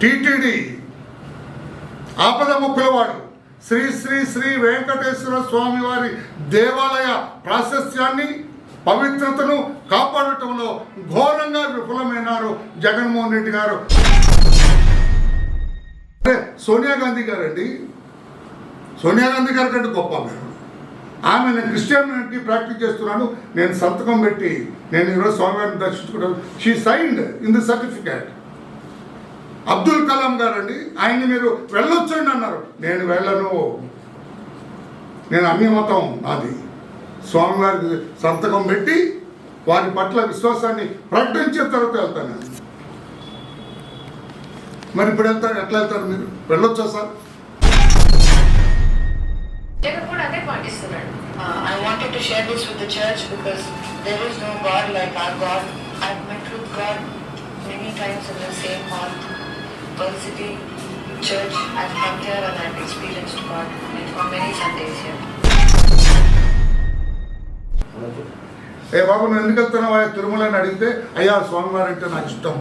TTD ఆపద ముక్కులవాడు. శ్రీ శ్రీ శ్రీ వెంకటేశ్వర స్వామి వారి దేవాలయ ప్రాశస్త్యాన్ని పవిత్రతను కాపాడటంలో ఘోరంగా విఫలమైనారు జగన్మోహన్ రెడ్డి గారు. సోనియా గాంధీ గారండి. సోనియా గాంధీ గారి కంటే గొప్ప మీరు ఆమె నేను క్రిస్టియానిటీ ప్రాక్టీస్ చేస్తున్నాను. నేను సంతకం పెట్టి నేను ఈరోజు స్వామివారిని దర్శించుకుంటాను. She signed in the certificate Abdul Kalam గారండి ఆయన్ని మీరు వెళ్ళొచ్చండి అన్నారు. నేను వెళ్ళను. నేను అన్య మతం నాది. స్వామివారికి సంతకం పెట్టి వారి పట్ల విశ్వాసాన్ని ప్రకటించిన తర్వాత వెళ్తాను. మరి ఇప్పుడు వెళ్తారు? ఎట్లా వెళ్తారు మీరు? వెళ్ళొచ్చా sir? Uh, I wanted to share this with the church because there is no God like our God. I've met with God many times in the same hall, university, Church. and come and I've experienced God for many Sundays here. ఏ బాబు నువ్వు ఎందుకు వెళ్తున్నావు? తిరుమలని అడిగితే అయ్యా స్వామివారు అంటే నాకు ఇష్టం.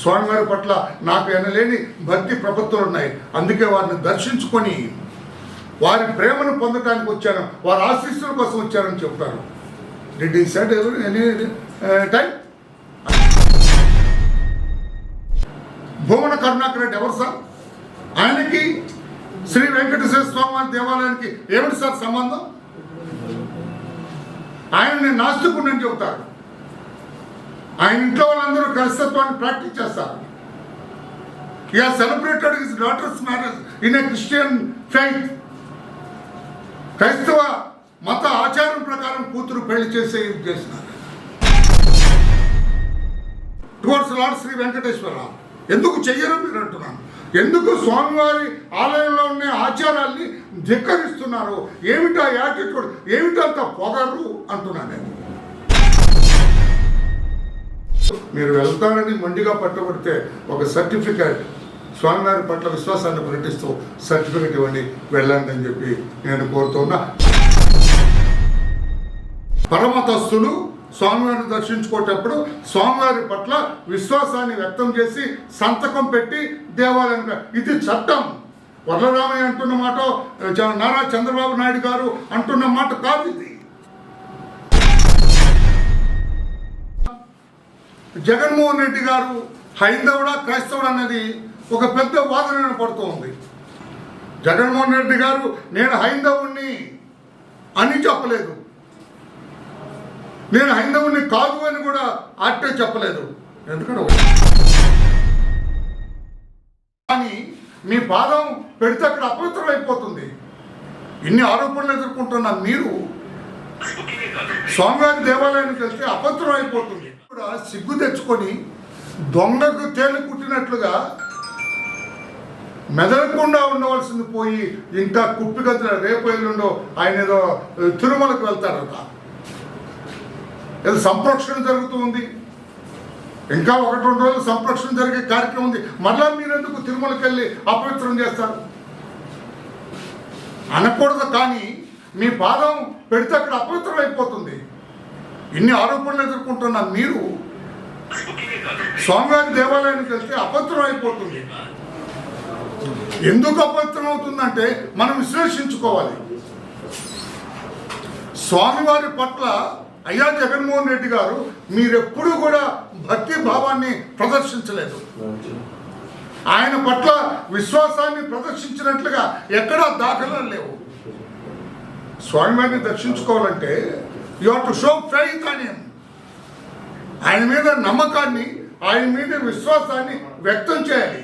స్వామివారి పట్ల నాకు ఎనలేని భక్తి ప్రపత్తులు ఉన్నాయి. అందుకే వారిని దర్శించుకొని వారి ప్రేమను పొందటానికి వచ్చాను. వారి ఆశీస్సుల కోసం వచ్చారని చెప్తారు did he set any time Bhuvana Karunakar Reddy ఎవరు సార్ ఆయనకి శ్రీ వెంకటేశ్వర స్వామి దేవాలయానికి ఏమిటి సార్ సంబంధం? ఆయన నేను నాస్తికుడిని చెబుతారు. ఆయన ఇంట్లో వాళ్ళందరూ క్రైస్తత్వాన్ని ప్రాక్టీస్ చేస్తారు. ఇక celebrated his daughter's marriage in a Christian faith క్రైస్తవ మత ఆచారం ప్రకారం కూతురు పెళ్ళి చేసే ఇది చేసినారు టువర్డ్స్ లార్డ్ శ్రీ వెంకటేశ్వర ఎందుకు చెయ్యరు మీరు అంటున్నాను? ఎందుకు స్వామివారి ఆలయంలో ఉండే ఆచారాల్ని ధిక్కరిస్తున్నారు? ఏమిటా యాటిట్యూడ్? ఏమిటంత పొగరు? అంటున్నాను నేను. మీరు వెళ్తారని మొండిగా పట్టబడితే ఒక సర్టిఫికేట్ స్వామివారి పట్ల విశ్వాసాన్ని ప్రకటిస్తూ సర్టిఫికేట్ ఇవ్వండి వెళ్ళండి అని చెప్పి నేను కోరుతున్నా. పరమతస్తులు స్వామివారిని దర్శించుకునేటప్పుడు స్వామివారి పట్ల విశ్వాసాన్ని వ్యక్తం చేసి సంతకం పెట్టి దేవాలయం ఇది చట్టం. వరలరామయ్య అంటున్న మాట నారా చంద్రబాబు నాయుడు గారు అంటున్న మాట కాదు ఇది. జగన్మోహన్ రెడ్డి గారు హైందవుడా క్రైస్తవుడు అన్నది ఒక పెద్ద వాదన పడుతూ ఉంది జగన్మోహన్ రెడ్డి గారు నేను హైందవుణ్ణి అని చెప్పలేదు. నేను హైందవుని కాదు అని కూడా ఆటే చెప్పలేదు. ఎందుకంటే కానీ మీ పాదం పెడితే అక్కడ అపవిత్రం అయిపోతుంది. ఇన్ని ఆరోపణలు ఎదుర్కొంటున్న మీరు స్వామివారి దేవాలయానికి వెళ్తే అపవిత్రం అయిపోతుంది. కూడా సిగ్గు తెచ్చుకొని దొంగకు తేలు కుట్టినట్లుగా మెదలకుండా ఉండవలసింది పోయి ఇంకా గదిలో రేపు ఎల్లుండో ఆయన ఏదో తిరుమలకు వెళ్తారట. ఏదో సంప్రోక్షణ జరుగుతూ ఉంది ఇంకా ఒకటి రెండు రోజులు సంప్రోక్షణ జరిగే కార్యక్రమం ఉంది. మరలా మీరెందుకు తిరుమలకి వెళ్ళి అపవిత్రం చేస్తారు? అనకూడదు కానీ మీ పాదం పెడితే అక్కడ అపవిత్రం అయిపోతుంది. ఇన్ని ఆరోపణలు ఎదుర్కొంటున్న మీరు స్వామివారి దేవాలయానికి వెళ్తే అపవిత్రం అయిపోతుంది. ఎందుకు అపవిత్రం అవుతుందంటే మనం విశ్లేషించుకోవాలి. స్వామివారి పట్ల అయ్యా జగన్మోహన్ రెడ్డి గారు మీరెప్పుడు కూడా భక్తి భావాన్ని ప్రదర్శించలేదు. ఆయన పట్ల విశ్వాసాన్ని ప్రదర్శించినట్లుగా ఎక్కడా దాఖలు లేవు. స్వామివారిని దర్శించుకోవాలంటే యు టు షో ఫెయిత్ అని ఆయన మీద నమ్మకాన్ని ఆయన మీద విశ్వాసాన్ని వ్యక్తం చేయాలి.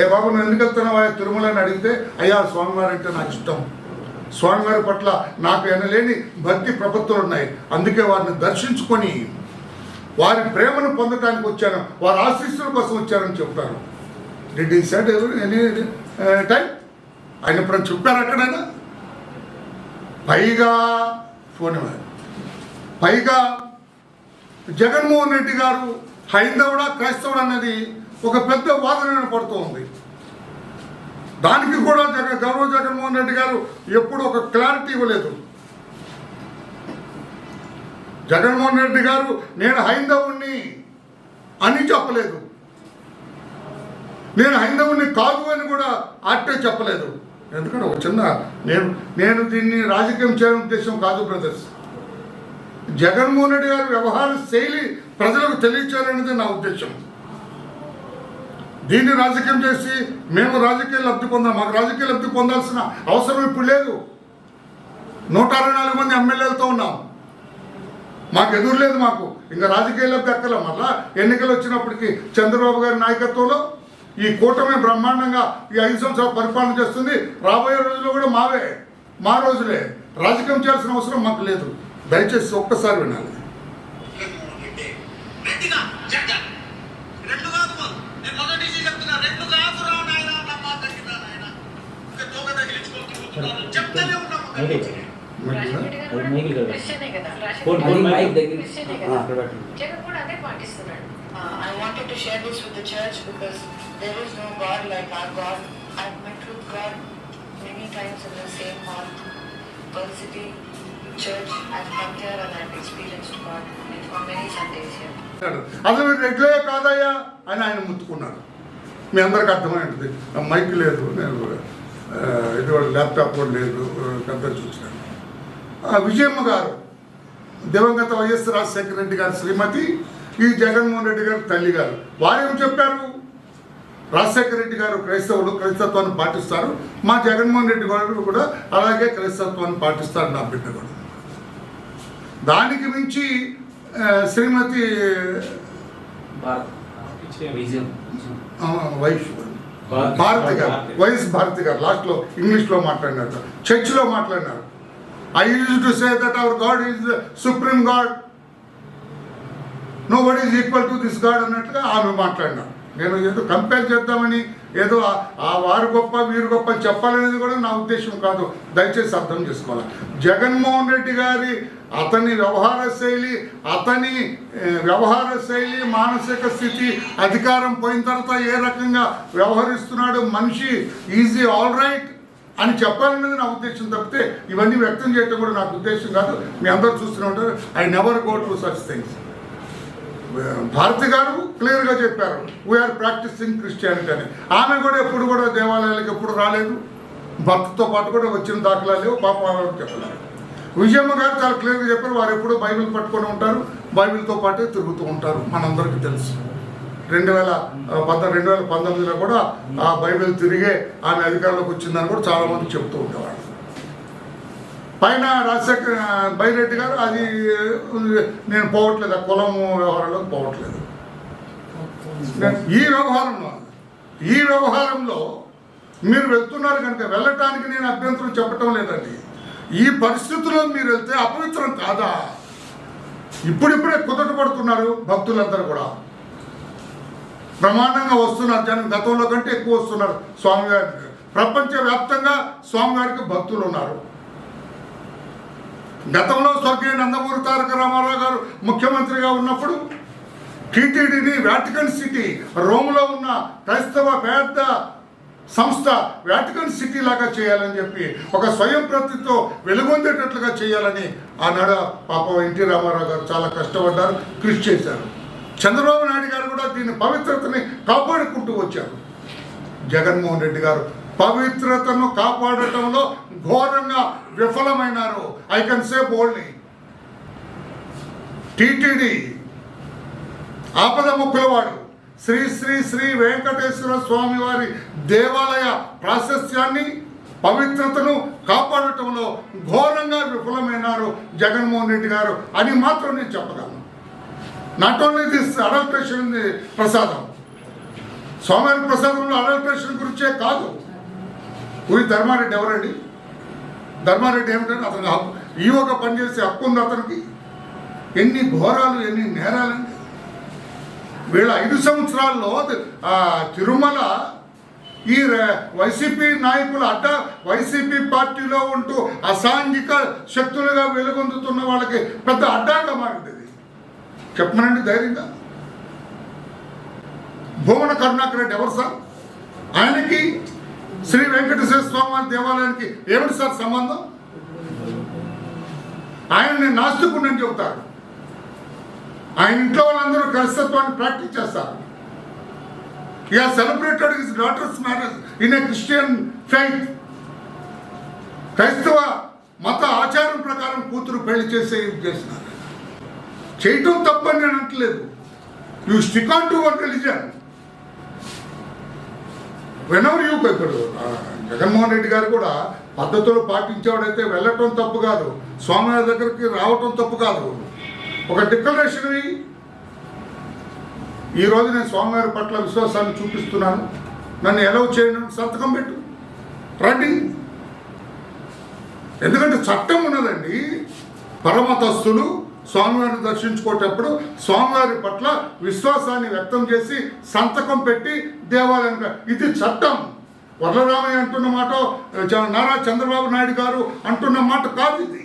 ఏ బాబు నువ్వు ఎందుకు వెళ్తున్నావా తిరుమల అని అడిగితే అయ్యా స్వామివారు అంటే నాకు ఇష్టం. స్వామివారి పట్ల నాకు ఎనలేని భక్తి ప్రపత్తులు ఉన్నాయి. అందుకే వారిని దర్శించుకొని వారి ప్రేమను పొందటానికి వచ్చాను. వారి ఆశీస్సుల కోసం వచ్చారని చెప్తారు did he set any time ఆయన ఇప్పుడు చెప్పారు అక్కడైనా పైగా ఫోన్ పైగా జగన్మోహన్ రెడ్డి గారు హైందవుడా క్రైస్తవుడు అన్నది ఒక పెద్ద వాదన పడుతూ ఉంది దానికి కూడా జగ గౌరవ జగన్మోహన్ రెడ్డి గారు ఎప్పుడు ఒక క్లారిటీ ఇవ్వలేదు. జగన్మోహన్ రెడ్డి గారు నేను హైందవుణ్ణి అని చెప్పలేదు. నేను హైందవుణ్ణి కాదు అని కూడా ఆర్టే చెప్పలేదు. ఎందుకంటే ఒక చిన్న నేను నేను దీన్ని రాజకీయం చేయడం ఉద్దేశం కాదు బ్రదర్స్. జగన్మోహన్ రెడ్డి గారి వ్యవహార శైలి ప్రజలకు తెలియచేయాలనేది నా ఉద్దేశం. దీన్ని రాజకీయం చేసి మేము రాజకీయ లబ్ధి పొందాం మాకు రాజకీయ లబ్ధి పొందాల్సిన అవసరం ఇప్పుడు లేదు. నూట అరవై నాలుగు మంది ఎమ్మెల్యేలతో ఉన్నాం. మాకు ఎదురు లేదు మాకు. ఇంకా రాజకీయ లబ్ధి ఎక్కలే మళ్ళా ఎన్నికలు వచ్చినప్పటికీ చంద్రబాబు గారి నాయకత్వంలో ఈ కూటమి బ్రహ్మాండంగా ఈ ఐదు సంవత్సరాలు పరిపాలన చేస్తుంది. రాబోయే రోజుల్లో కూడా మావే మా రోజులే. రాజకీయం చేయాల్సిన అవసరం మాకు లేదు. దయచేసి ఒక్కసారి వినాలి గట్టిగా జడ్జ రెండు కాదు బాబు. నేను మొదటి నుంచి చెప్తున్నా రెండు కాదు రా నాయన నా మాట తగ్గినా నాయన ఇంకా తోక తగిలించుకొని తిరుగుతున్నాను చెప్తానే ఉన్నాము ఓకే. రాజశేఖర్ గారు అది మైకి కదా. ఫోన్ ఫోన్ మైక్ దగ్గర అక్కడ పెట్టండి. జగన్ కూడా అదే పాటిస్తున్నాడు Uh, I wanted to share this with the church because there is no God like our God. I've met with God many times in the same hall, Pearl City Church. I've come here and I've experienced God and for many Sundays here. అసలు మీరు రెగ్యులే కాదయ్యా అని ఆయన ముత్తుకున్నారు మీ అందరికి అర్థమైంటుంది mic లేదు నేను ఇది laptop కూడా లేదు పెద్ద చూసినాను ఆ, విజయమ్మ గారు దివంగత వైఎస్ రాజశేఖర రెడ్డి గారి శ్రీమతి ఈ జగన్మోహన్ రెడ్డి గారి తల్లి గారు. వారు ఏం చెప్పారు? రాజశేఖర రెడ్డి గారు క్రైస్తవులు క్రైస్తత్వాన్ని పాటిస్తారు. మా జగన్మోహన్ రెడ్డి గారు కూడా అలాగే క్రైస్తత్వాన్ని పాటిస్తారు నా బిడ్డ కూడా. దానికి మించి శ్రీమతి భారత్. విజయం. ఆ, వైఫ్ భారతి. గారు. వైఎస్ భారతి గారు. లాస్ట్లో ఇంగ్లీష్లో మాట్లాడినారు. చర్చిలో మాట్లాడినారు. I use to say that our God is supreme God nobody is equal to this God అన్నట్టుగా ఆమె మాట్లాడినా. నేను ఏదో కంపేర్ చేద్దామని ఏదో ఆ- వారు గొప్ప వీరు గొప్ప చెప్పాలనేది కూడా నా ఉద్దేశం కాదు. దయచేసి అర్థం చేసుకోవాలి. జగన్మోహన్ రెడ్డి గారి అతని వ్యవహార శైలి అతని వ్యవహార శైలి మానసిక స్థితి అధికారం పోయిన తర్వాత ఏ రకంగా వ్యవహరిస్తున్నాడు మనిషి ఈజీ ఆల్ రైట్. అని చెప్పాలన్నది నా ఉద్దేశం తప్పితే ఇవన్నీ వ్యక్తం చేయటం కూడా నాకు ఉద్దేశం కాదు. మీ అందరూ చూస్తూనే ఉంటారు. I never go to such things Bharathi గారు క్లియర్గా చెప్పారు. వీఆర్ ప్రాక్టీసింగ్ క్రిస్టియానిటీ అని. ఆమె కూడా ఎప్పుడు కూడా దేవాలయాలకు ఎప్పుడు రాలేదు. భర్తతో పాటు కూడా వచ్చిన దాఖలా లేవు. పాప చెప్పలేదు. విజయమ్మ గారు చాలా క్లియర్గా చెప్పారు. వారు ఎప్పుడూ బైబిల్ పట్టుకొని ఉంటారు. బైబిల్తో పాటే తిరుగుతూ ఉంటారు. మనందరికీ తెలుసు. రెండు వేల పంతొమ్మిది రెండు వేల పంతొమ్మిదిలో కూడా ఆ బైబిల్ తిరిగే ఆమె అధికారంలోకి వచ్చిందని కూడా చాలామంది చెప్తూ ఉండేవాళ్ళు. పైన రాజశేఖర బైరెడ్డి గారు అది నేను పోవట్లేదు ఆ కులము వ్యవహారంలోకి పోవట్లేదు. ఈ వ్యవహారంలో ఈ వ్యవహారంలో మీరు వెళ్తున్నారు కనుక వెళ్ళటానికి నేను అభ్యంతరం చెప్పటం లేదండి. ఈ పరిస్థితుల్లో మీరు వెళ్తే అపవిత్రం కాదా? ఇప్పుడిప్పుడే కుదట పడుతున్నారు భక్తులందరూ కూడా. ప్రమాణంగా వస్తున్నారు జనం గతంలో కంటే ఎక్కువ వస్తున్నారు. స్వామివారికి ప్రపంచవ్యాప్తంగా స్వామివారికి భక్తులు ఉన్నారు. గతంలో స్వర్గీయ నందమూరి తారక రామారావు గారు ముఖ్యమంత్రిగా ఉన్నప్పుడు టీటీడీని వాటికన్ సిటీ రోమ్లో ఉన్న క్రైస్తవ పెద్ద సంస్థ వాటికన్ సిటీ లాగా చేయాలని చెప్పి ఒక స్వయం ప్రతితో వెలుగొందేటట్లుగా చేయాలని ఆనాడు పాపం ఎన్టీ రామారావు గారు చాలా కష్టపడ్డారు కృషి చేశారు. చంద్రబాబు నాయుడు గారు కూడా దీని పవిత్రతని కాపాడుకుంటూ వచ్చారు. జగన్మోహన్ రెడ్డి గారు పవిత్రతను కాపాడటంలో ఘోరంగా విఫలమైనారు. I can say boldly TTD ఆపద ముక్కులవాడు శ్రీ శ్రీ శ్రీ వెంకటేశ్వర స్వామి వారి దేవాలయ ప్రాశస్త్యాన్ని పవిత్రతను కాపాడటంలో ఘోరంగా విఫలమైనారు జగన్మోహన్ రెడ్డి గారు అని మాత్రం నేను చెప్పగలను. నాట్ ఓన్లీ దిస్ అడల్ట్రేషన్ ప్రసాదం స్వామివారి ప్రసాదంలో అడల్ట్రేషన్ గురించే కాదు. ఊరి ధర్మారెడ్డి ఎవరండి? ధర్మారెడ్డి ఏమిటంటే అతను హక్కు ఈ ఒక పని చేసే హక్కు ఉంది అతనికి. ఎన్ని ఘోరాలు ఎన్ని నేరాలండి. వీళ్ళ ఐదు సంవత్సరాల్లో తిరుమల ఈ వైసీపీ నాయకుల అడ్డ వైసీపీ పార్టీలో ఉంటూ అసాంఘిక శక్తులుగా వెలుగొందుతున్న వాళ్ళకి పెద్ద అడ్డాగా మారింది చెప్పమనండి ధైర్యంగా. భువన కరుణాకర్ రెడ్డి ఎవరు సార్? ఆయనకి శ్రీ వెంకటేశ్వర స్వామి దేవాలయానికి ఏమిటి సార్ సంబంధం? ఆయన నేను నాస్తికుడిని చెబుతారు. ఆయన ఇంట్లో వాళ్ళందరూ క్రైస్తత్వాన్ని ప్రాక్టీస్ చేస్తారు. Yeah celebrated celebrated daughters daughter's in in Christian Christian క్రైస్తవ మత ఆచారం ప్రకారం కూతురు పెళ్ళి చేసే చేసినారు చేయటం తప్పని నేను అంటలేదు you stick on to one religion whenever you ఇప్పుడు జగన్మోహన్ రెడ్డి గారు కూడా పద్ధతులు పాటించేవాడైతే వెళ్ళటం తప్పు కాదు. స్వామివారి దగ్గరికి రావటం తప్పు కాదు. ఒక డిక్లరేషన్ ఈరోజు ఈ నేను స్వామివారి పట్ల విశ్వాసాన్ని చూపిస్తున్నాను. నన్ను ఎలవ్ చేయను సంతకం పెట్టు. రండి. ఎందుకంటే చట్టం ఉన్నదండి. పరమతస్తులు స్వామివారిని దర్శించుకోటప్పుడు స్వామివారి పట్ల విశ్వాసాన్ని వ్యక్తం చేసి సంతకం పెట్టి దేవాలయం ఇది చట్టం. వరలరామయ్య అంటున్న మాట నారా చంద్రబాబు నాయుడు గారు అంటున్న మాట కాదు ఇది.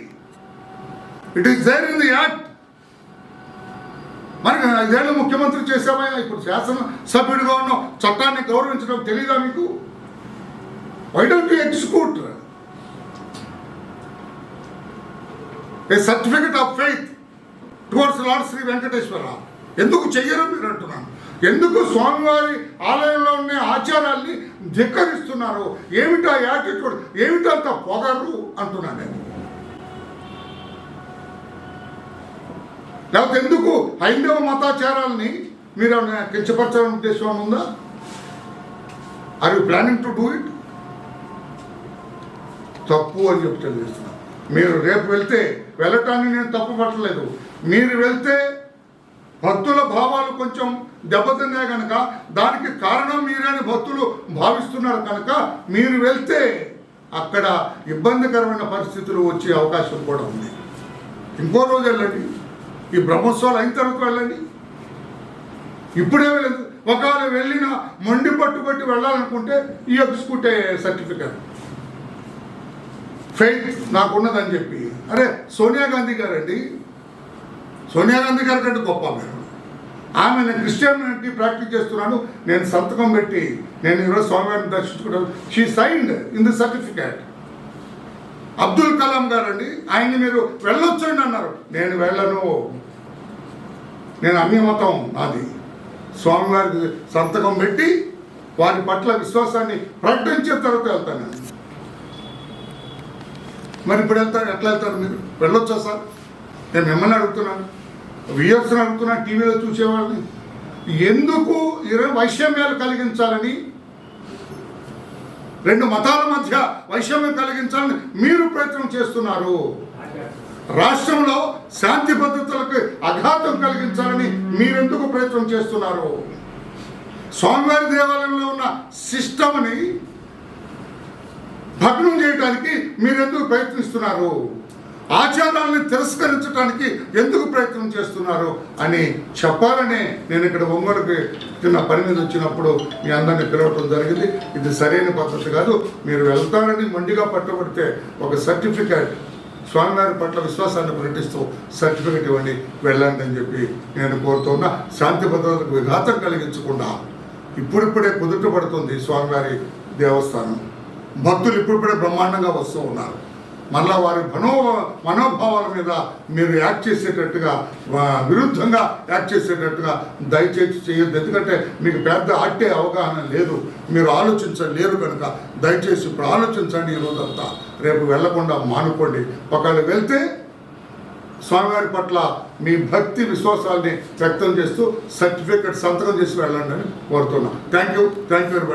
It is there in the act మరి ఐదేళ్ళు ముఖ్యమంత్రి చేసావా ఇప్పుడు శాసన సభ్యుడిగా ఉన్న చట్టాన్ని గౌరవించడం తెలీదా మీకు? Why don't you execute a certificate of faith towards lord Shri Venkateswara ఎందుకు చెయ్యరు మీరు అంటున్నాను? ఎందుకు స్వామివారి ఆలయంలో ఉన్న ఆచారాల్ని ధిక్కరిస్తున్నారు? ఏమిటా యాటిట్యూడ్? ఏమిటంత పొగరు? అంటున్నాను నేను. లేకపోతే ఎందుకు హైందవ మతాచారాల్ని మీరు కించపరచాలని ఉద్దేశం ఉందా? Are you planning to do it తప్పు అని చెప్పి మీరు రేపు వెళ్తే వెళ్ళటాన్ని నేను తప్పు పట్టలేదు. మీరు వెళ్తే భక్తుల భావాలు కొంచెం దెబ్బతిన్నాయి కనుక దానికి కారణం మీరని భక్తులు భావిస్తున్నారు కనుక మీరు వెళ్తే అక్కడ ఇబ్బందికరమైన పరిస్థితులు వచ్చే అవకాశం కూడా ఉంది. ఇంకో రోజు వెళ్ళండి. ఈ బ్రహ్మోత్సవాలు అయిన తర్వాత వెళ్ళండి. ఇప్పుడే వెళ్ళదు ఒకవేళ వెళ్ళిన మొండి పట్టుబట్టి వెళ్ళాలనుకుంటే ఈ ఎగ్జిక్యూటే సర్టిఫికెట్. ఫెయిత్ నాకున్నదని చెప్పి. అరే సోనియా గాంధీ గారండి సోనియా గాంధీ గారి కంటే గొప్ప మీరు ఆమె నేను క్రిస్టియానిటీ ప్రాక్టీస్ చేస్తున్నాను. నేను సంతకం పెట్టి నేను ఈరోజు స్వామివారిని దర్శించుకుంటాను. She signed in the certificate Abdul Kalam గారండి ఆయన్ని మీరు వెళ్ళొచ్చండి అన్నారు. నేను వెళ్ళను. నేను అన్ని మతం నాది. స్వామివారికి సంతకం పెట్టి వారి పట్ల విశ్వాసాన్ని ప్రకటించిన తర్వాత వెళ్తాను. మరి ఇప్పుడు వెళ్తారు ఎట్లా వెళ్తారు మీరు? వెళ్ళొచ్చా సార్? నేను మిమ్మల్ని అడుగుతున్నాను. విఎస్ని అనుకున్నా టీవీలో చూసేవాళ్ళని ఎందుకు ఇరవై వైషమ్యాలు కలిగించాలని? రెండు మతాల మధ్య వైషమ్యం కలిగించాలని మీరు ప్రయత్నం చేస్తున్నారు. రాష్ట్రంలో శాంతి భద్రతలకు అఘాతం కలిగించాలని మీరెందుకు ప్రయత్నం చేస్తున్నారు? స్వామివారి దేవాలయంలో ఉన్న సిస్టమ్ని భగ్నం చేయడానికి మీరెందుకు ప్రయత్నిస్తున్నారు? ఆచారాలను తిరస్కరించడానికి ఎందుకు ప్రయత్నం చేస్తున్నారు అని చెప్పాలనే నేను ఇక్కడ ఒంగోలుకి చిన్న పని మీద వచ్చినప్పుడు మీ అందరిని పిలవటం జరిగింది. ఇది సరైన పద్ధతి కాదు. మీరు వెళ్తారని మొండిగా పట్టుబడితే ఒక సర్టిఫికేట్ స్వామివారి పట్ల విశ్వాసాన్ని ప్రకటిస్తూ సర్టిఫికేట్ ఇవ్వండి వెళ్ళండి అని చెప్పి నేను కోరుతున్నా. శాంతి భద్రతలకు విఘాతం కలిగించకుండా ఇప్పుడిప్పుడే కుదుట పడుతుంది స్వామివారి దేవస్థానం. భక్తులు ఇప్పుడిప్పుడే బ్రహ్మాండంగా వస్తూ ఉన్నారు. మళ్ళా వారి మనో మనోభావాల మీద మీరు యాక్ట్ చేసేటట్టుగా విరుద్ధంగా యాక్ట్ చేసేటట్టుగా దయచేసి చేయొద్దు. ఎందుకంటే మీకు పెద్ద అట్టే అవగాహన లేదు. మీరు ఆలోచించలేరు కనుక దయచేసి ఇప్పుడు ఆలోచించండి ఈ రేపు వెళ్ళకుండా మానుకోండి. ఒకవేళ వెళ్తే స్వామివారి పట్ల మీ భక్తి విశ్వాసాల్ని వ్యక్తం చేస్తూ సర్టిఫికెట్ సంతకం చేసి వెళ్ళండి అని కోరుతున్నాను thank you thank you very